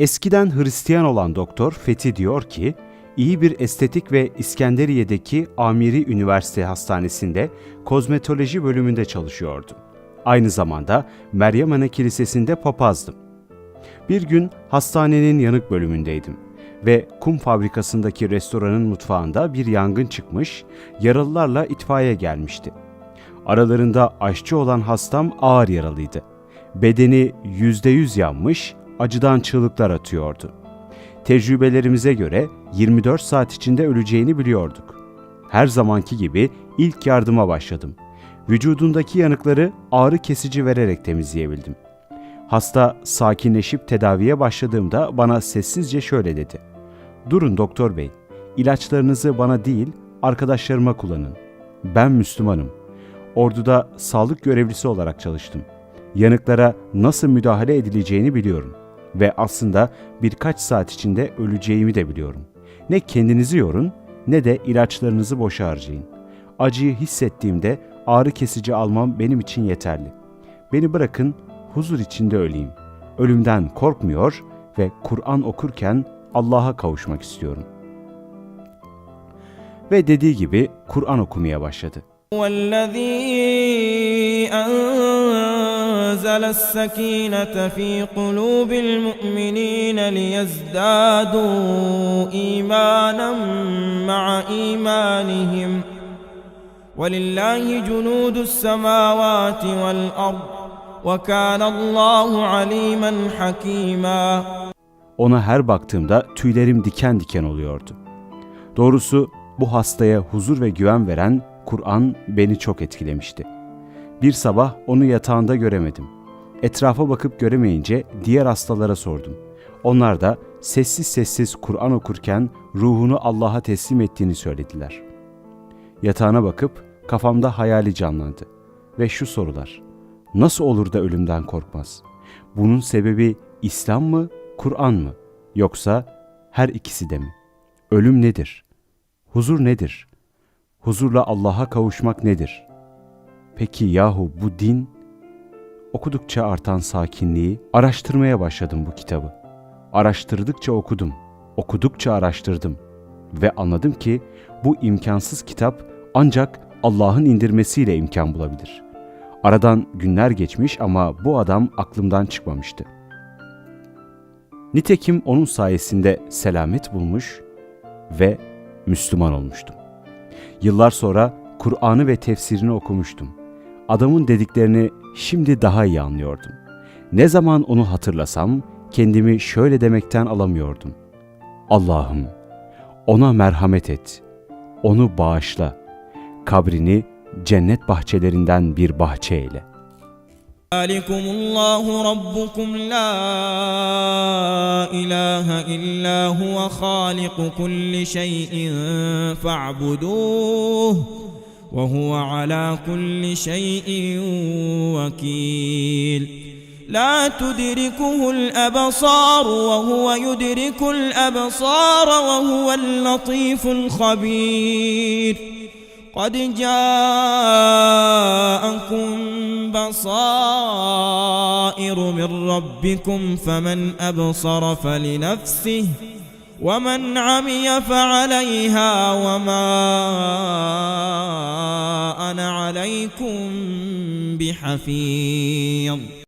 Eskiden Hristiyan olan doktor Fethi diyor ki, iyi bir estetik ve İskenderiye'deki Amiri Üniversite Hastanesi'nde kozmetoloji bölümünde çalışıyordu. Aynı zamanda Meryem Ana Kilisesi'nde papazdım. Bir gün hastanenin yanık bölümündeydim ve kum fabrikasındaki restoranın mutfağında bir yangın çıkmış, yaralılarla itfaiye gelmişti. Aralarında aşçı olan hastam ağır yaralıydı. Bedeni yüzde yüz yanmış, acıdan çığlıklar atıyordu. Tecrübelerimize göre 24 saat içinde öleceğini biliyorduk. Her zamanki gibi ilk yardıma başladım. Vücudundaki yanıkları ağrı kesici vererek temizleyebildim. Hasta sakinleşip tedaviye başladığımda bana sessizce şöyle dedi. Durun doktor bey, ilaçlarınızı bana değil arkadaşlarıma kullanın. Ben Müslümanım. Orduda sağlık görevlisi olarak çalıştım. Yanıklara nasıl müdahale edileceğini biliyorum Ve aslında birkaç saat içinde öleceğimi de biliyorum. Ne kendinizi yorun ne de ilaçlarınızı boşa harcayın. Acıyı hissettiğimde ağrı kesici almam benim için yeterli. Beni bırakın huzur içinde öleyim. Ölümden korkmuyor ve Kur'an okurken Allah'a kavuşmak istiyorum. Ve dediği gibi Kur'an okumaya başladı. والذي أنزل السكينة في قلوب المؤمنين ليزدادوا إيمانا مع إيمانهم ولله جنود السماوات والأرض وكان الله عليما حكيما Ona her baktığımda tüylerim diken diken oluyordu. Doğrusu bu hastaya huzur ve güven veren Kur'an beni çok etkilemişti. Bir sabah onu yatağında göremedim. Etrafa bakıp göremeyince diğer hastalara sordum. Onlar da sessiz sessiz Kur'an okurken ruhunu Allah'a teslim ettiğini söylediler. Yatağına bakıp kafamda hayali canlandı ve şu sorular. Nasıl olur da ölümden korkmaz? Bunun sebebi İslam mı, Kur'an mı? Yoksa her ikisi de mi? Ölüm nedir? Huzur nedir? Huzurla Allah'a kavuşmak nedir? Peki yahu bu din? Okudukça artan sakinliği, araştırmaya başladım bu kitabı. Araştırdıkça okudum, okudukça araştırdım ve anladım ki bu imkansız kitap ancak Allah'ın indirmesiyle imkan bulabilir. Aradan günler geçmiş ama bu adam aklımdan çıkmamıştı. Nitekim onun sayesinde selamet bulmuş ve Müslüman olmuştum. Yıllar sonra Kur'an'ı ve tefsirini okumuştum adamın dediklerini şimdi daha iyi anlıyordum. Ne zaman onu hatırlasam kendimi şöyle demekten alamıyordum. Allah'ım ona merhamet et. Onu bağışla. Kabrini cennet bahçelerinden bir bahçe eyle. Alikumullahu rabbukum la ilahe illa huve haliku kulli şeyin fa'buduh. وهو على كل شيء وكيل. لا تدركه الأبصار وهو يدرك الأبصار وهو اللطيف الخبير. قد جاءكم بصائر من ربكم فمن أبصر فلنفسه ومن عمي فعليها وما عليكم بحفيظ.